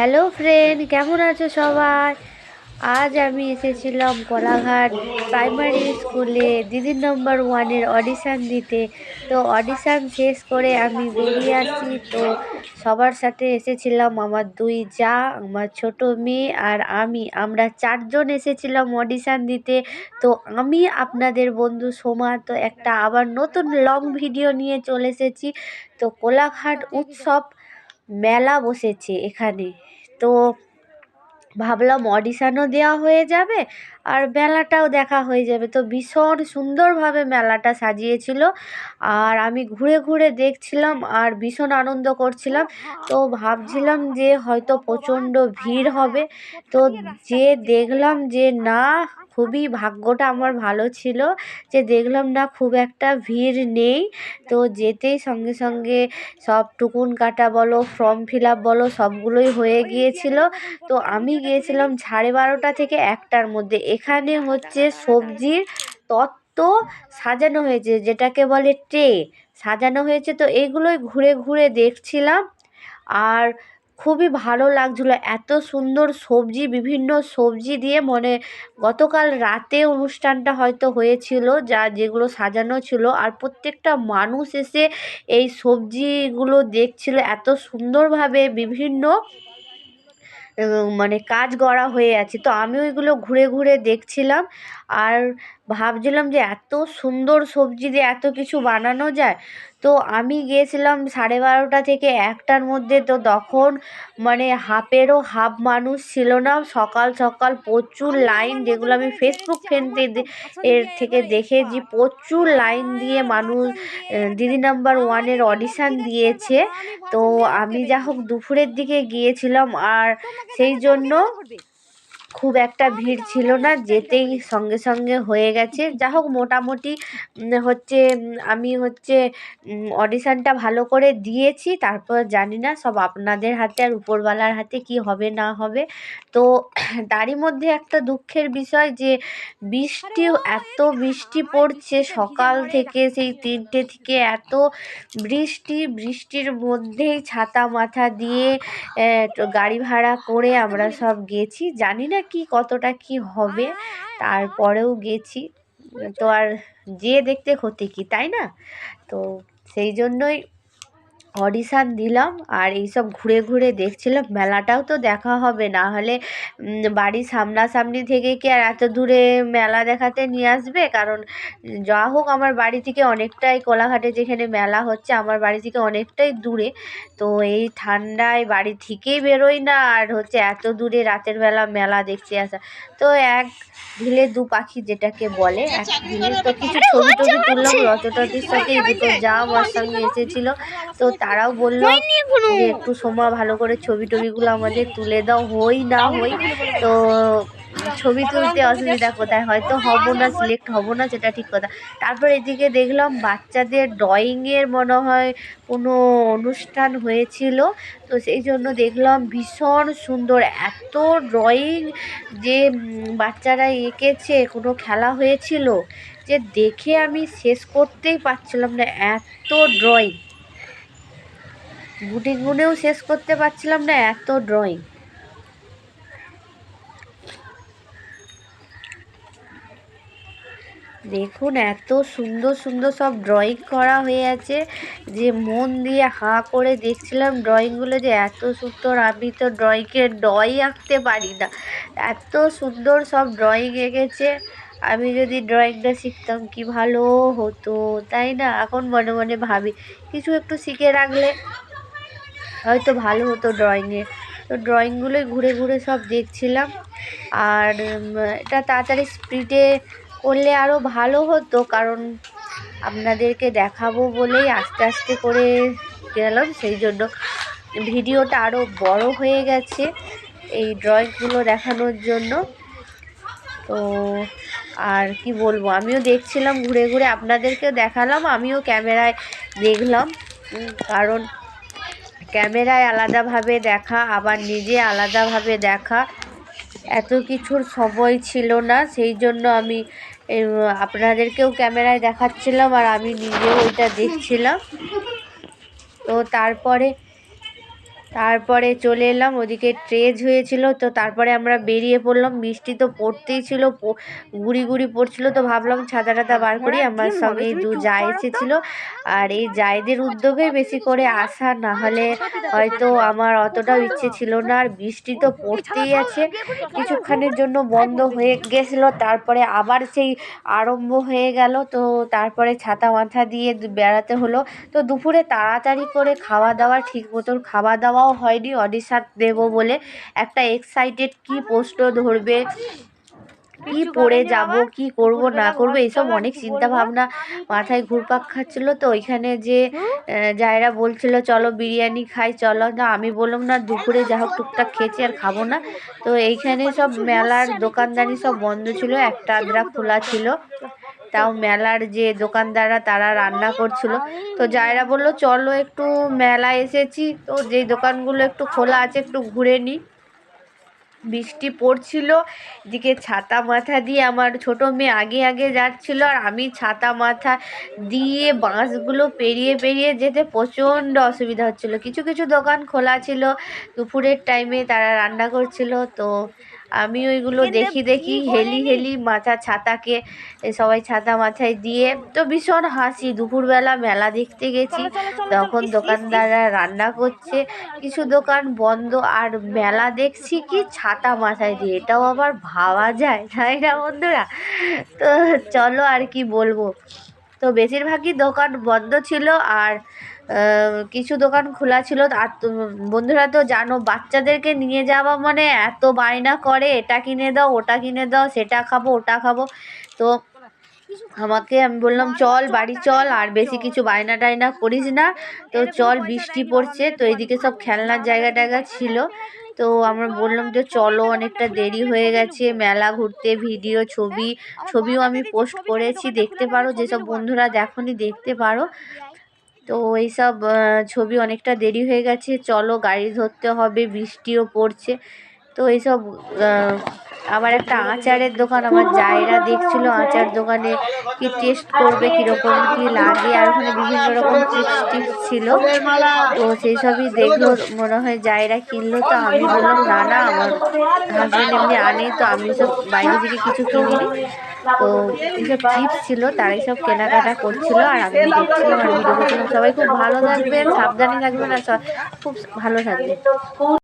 Hello friend কেমন আছো সবাই? আজ আমি এসেছিলাম কোলাঘাট প্রাইমারি স্কুলে দিদি নম্বর ওয়ানের অডিশান দিতে। তো অডিশান শেষ করে আমি বেরিয়ে আসি। তো সবার সাথে এসেছিলাম আমার দুই যা, আমার ছোট মেয়ে আর আমি। আমরা চারজন এসেছিলাম অডিশান দিতে। তো আমি আপনাদের বন্ধু সোমা। তো একটা আবার নতুন লং ভিডিও নিয়ে চলে এসেছি। তো কোলাঘাট উৎসব মেলা বসেছে এখানে। তো ভাবলাম অডিশানও দেওয়া হয়ে যাবে আর মেলাটাও দেখা হয়ে যাবে। তো ভীষণ সুন্দরভাবে মেলাটা সাজিয়েছিল আর আমি ঘুরে ঘুরে দেখছিলাম আর ভীষণ আনন্দ করছিলাম। তো ভাবছিলাম যে হয়তো প্রচণ্ড ভিড় হবে। তো যে দেখলাম যে না খুবই ভাগ্যটা আমার ভালো ছিল যে দেখলাম না খুব একটা ভিড় নেই। তো যেতেই সঙ্গে সঙ্গে সব টুকুন কাটা বলো, ফর্ম ফিল আপ বলো, সবগুলোই হয়ে গিয়েছিল। তো আমি গিয়েছিলাম সাড়ে বারোটা থেকে একটার মধ্যে। এখানে হচ্ছে সবজির তত্ত্ব সাজানো হয়েছে, যেটাকে বলে ট্রে। সাজানো হয়েছে তো এইগুলোই ঘুরে ঘুরে দেখছিলাম। আর খুবই ভালো লাগছিল। এত সুন্দর সবজি, বিভিন্ন সবজি দিয়ে মনে গতকাল রাতে অনুষ্ঠানটা হয়তো হয়েছিল, যা যেগুলো সাজানো ছিল। আর প্রত্যেকটা মানুষ এসে এই সবজিগুলো দেখছিল। এত সুন্দরভাবে বিভিন্ন মানে কাজ করা হয়ে আছে। তো আমি ওইগুলো ঘুরে ঘুরে দেখছিলাম। আর ভাবছিলাম যে এত সুন্দর সবজি দিয়ে এত কিছু বানানো যায়। তো আমি গিয়েছিলাম সাড়ে বারোটা থেকে একটার মধ্যে তো তখন মানে হাফেরও হাফ মানুষ ছিল না। সকাল সকাল প্রচুর লাইন যেগুলো আমি ফেসবুক ফ্রেন্ডে এর থেকে দেখেছি, প্রচুর লাইন দিয়ে মানুষ দিদি নাম্বার ওয়ানের অডিশান দিয়েছে। তো আমি যা হোক দুপুরের দিকে গিয়েছিলাম আর সেই জন্য খুব একটা ভিড় ছিল না, যেতেই সঙ্গে সঙ্গে হয়ে গেছে। যা হোক, মোটামুটি হচ্ছে আমি হচ্ছে অডিশানটা ভালো করে দিয়েছি। তারপর জানি না, সব আপনাদের হাতে আর উপরওয়ালার হাতে কি হবে, না হবে। তো তারই মধ্যে একটা দুঃখের বিষয় যে, বৃষ্টি এত বৃষ্টি পড়ছে সকাল থেকে, সেই তিনটে থেকে এত বৃষ্টি, বৃষ্টির মধ্যেই ছাতা মাথা দিয়ে গাড়ি ভাড়া করে আমরা সব গেছি। জানি না কি কতটা কি হবে, তারপরেও গেছি। তো আর যেয়ে দেখতে ক্ষতি কি, তাই না? তো সেই জন্যই অডিশান দিলাম আর এইসব ঘুরে ঘুরে দেখছিলাম। মেলাটাও তো দেখা হবে, না হলে বাড়ির সামনাসামনি থেকে কি আর এত দূরে মেলা দেখাতে নিয়ে আসবে? কারণ, যা হোক আমার বাড়ি থেকে অনেকটাই কোলাঘাটে যেখানে মেলা হচ্ছে, আমার বাড়ি থেকে অনেকটাই দূরে। তো এই ঠান্ডায় বাড়ি থেকেই বেরোই না, আর হচ্ছে এত দূরে রাতের বেলা মেলা দেখতে আসা। তো এক ঢিলে দু পাখি যেটাকে বলে, এক ঢিলে তো কিছু ছবি টবি তুললাম রতটতির সাথে দুটো যা আমার সঙ্গে এসেছিল। তো তারাও বলল যে একটু সময় ভালো করে ছবি টবিগুলো আমাদের তুলে দাও হই না হই। তো ছবি তুলতে অসুবিধা কোথায় হয়তো হব না সিলেক্ট হব না সেটা ঠিক কথা। তারপর এদিকে দেখলাম বাচ্চাদের ড্রয়িংয়ের মনে হয় কোনো অনুষ্ঠান হয়েছিল। তো সেই জন্য দেখলাম ভীষণ সুন্দর এত ড্রয়িং যে বাচ্চারা এঁকেছে কোনো খেলা হয়েছিল যে দেখে আমি শেষ করতেই পারছিলাম না এত ড্রয়িং গুটি গুনেও শেষ করতে পারছিলাম না এত ড্রয়িং দেখুন, এত সুন্দর সুন্দর সব ড্রয়িং করা হয়ে আছে। যে মন দিয়ে হাঁ করে দেখছিলাম ড্রয়িংগুলো যে এত সুন্দর, আমি তো ড্রয়িংয়ে ড্রয়িং আঁকতে পারি না। এত সুন্দর সব ড্রয়িং এঁকেছে। আমি যদি ড্রয়িংটা শিখতাম কি ভালো হতো, তাই না? এখন মনে মনে ভাবি, কিছু একটু শিখে রাখলে হয়তো ভালো হতো ড্রয়িংয়ে তো ড্রয়িংগুলোই ঘুরে ঘুরে সব দেখছিলাম। আর এটা তাড়াতাড়ি স্পিডে করলে আরও ভালো হতো, কারণ আপনাদেরকে দেখাবো বলেই আস্তে আস্তে করে গেলাম। সেই জন্য ভিডিওটা আরও বড় হয়ে গেছে এই ড্রয়িংগুলো দেখানোর জন্য। তো, আর কি বলব, আমিও দেখছিলাম, ঘুরে ঘুরে আপনাদেরকেও দেখালাম, আমিও ক্যামেরায় দেখলাম। কারণ ক্যামেরায় আলাদাভাবে দেখা, আবার নিজে আলাদাভাবে দেখা। এত কিছুর সময় ছিল না, সেই জন্য আমি আপনাদেরকেও ক্যামেরায় দেখাচ্ছিলাম আর আমি নিজেও ওইটা দেখছিলাম। তো তারপরে তারপরে চলে এলাম ওদিকে ট্রেজ হয়েছিল তো তারপরে আমরা বেরিয়ে পড়লাম বৃষ্টি তো পড়তেই ছিল গুড়ি গুড়ি পড়ছিল তো ভাবলাম ছাতা টাতা বার করি আমার সঙ্গে দু যা এসেছিল আর এই জায়দের উদ্যোগে বেশি করে আসা না হলে হয়তো আমার অতটাও ইচ্ছে ছিল না আর বৃষ্টি তো পড়তেই আছে কিছুক্ষণের জন্য বন্ধ হয়ে গেছিল তারপরে আবার সেই আরম্ভ হয়ে গেল তো তারপরে ছাতা মাথা দিয়ে বেড়াতে হলো তো দুপুরে তাড়াতাড়ি করে খাওয়া দাওয়া ঠিক মতন খাওয়া দাওয়াও হয়নি, অডিশন দেবো বলে একটা এক্সাইটেড কি প্রশ্ন ধরবে, কি পড়ে যাব, কি করব, না করব এইসব অনেক চিন্তা ভাবনা মাথায় ঘুরপাক খাচ্ছিল তো। ওইখানে যে জায়রা বলছিল, চলো বিরিয়ানি খাই, চলো না। আমি বললাম, না, দুপুরে যা হোক টুকটাক খেয়েছি আর খাব না। তো এইখানে সব মেলার দোকানদারি সব বন্ধ ছিল, একটা আদ্রা খোলা ছিল। তাও মেলার যে দোকানদাররা তারা রান্না করছিল। তো জায়রা বলল, চলো একটু মেলা এসেছি। তো যেই দোকানগুলো একটু খোলা আছে, একটু ঘুরে নিই বৃষ্টি পড়ছিল, এদিকে ছাতা মাথা দিয়ে আমার ছোট মেয়ে আগে আগে যাচ্ছিল, আর আমি ছাতা মাথা দিয়ে বাঁশগুলো পেরিয়ে পেরিয়ে যেতে প্রচণ্ড অসুবিধা হচ্ছিল। কিছু কিছু দোকান খোলা ছিল। দুপুরের টাইমে তারা রান্না করছিল, তো আমি ওইগুলো দেখি দেখি হেলি হেলি মাথা ছাতাকে এ সবাই ছাতা মাথায় দিয়ে তো ভীষণ হাসি। দুপুরবেলা মেলা দেখতে গেছি তখন দোকানদাররা রান্না করছে। কিছু দোকান বন্ধ আর মেলা দেখছি কি ছাতা মাথায় দিয়ে। এটাও আবার ভাবা যায় তাই না বন্ধুরা? তো চলো আর কি বলব। তো বেশিরভাগই দোকান বন্ধ ছিল আর কিছু দোকান খোলা ছিল। আর বন্ধুরা তো জানো, বাচ্চাদেরকে নিয়ে যাওয়া মানে এত বায়না করে, এটা কিনে দাও, ওটা কিনে দাও, সেটা খাব, ওটা খাব। তো আমাকে আমি বললাম, চল, বাড়ি চল, আর বেশি কিছু বায়না টায়না করিস না। তো চল, বৃষ্টি পড়ছে, তো এইদিকে সব খেলনার জায়গা টায়গা ছিল। তো আমরা বললাম যে, চলো, অনেকটা দেরি হয়ে গেছে, মেলা ঘুরতে, ভিডিও, ছবি, ছবিও আমি পোস্ট করেছি। দেখতে পারো, যেসব বন্ধুরা দেখনি, দেখতে পারো। তো এইসব ছবি অনেকটা দেরি হয়ে গেছে। চলো গাড়ি ধরতে হবে, বৃষ্টিও পড়ছে। তো এইসব আবার একটা আচারের দোকান, আমার জায়রা দেখছিল আচার দোকানে কি টেস্ট করবে, কীরকম কি লাগে, আর ওখানে বিভিন্ন রকম চিপস টিপস ছিল। তো সেই সবই দেখল, মনে হয় জায়রা কিনলো, তো আমি বললাম, না না, আমার হাজব্যান্ড এমনি আনে, তো আমি সব বাইরে থেকে কিছু কিনিনি। তো এইসব চিপস ছিল, তারাই সব কেনাকাটা করছিল, আর আমি দেখছিলাম, আর ভিডিও সবাই খুব ভালো থাকবেন, সাবধানে থাকবেন, আর খুব ভালো থাকবেন।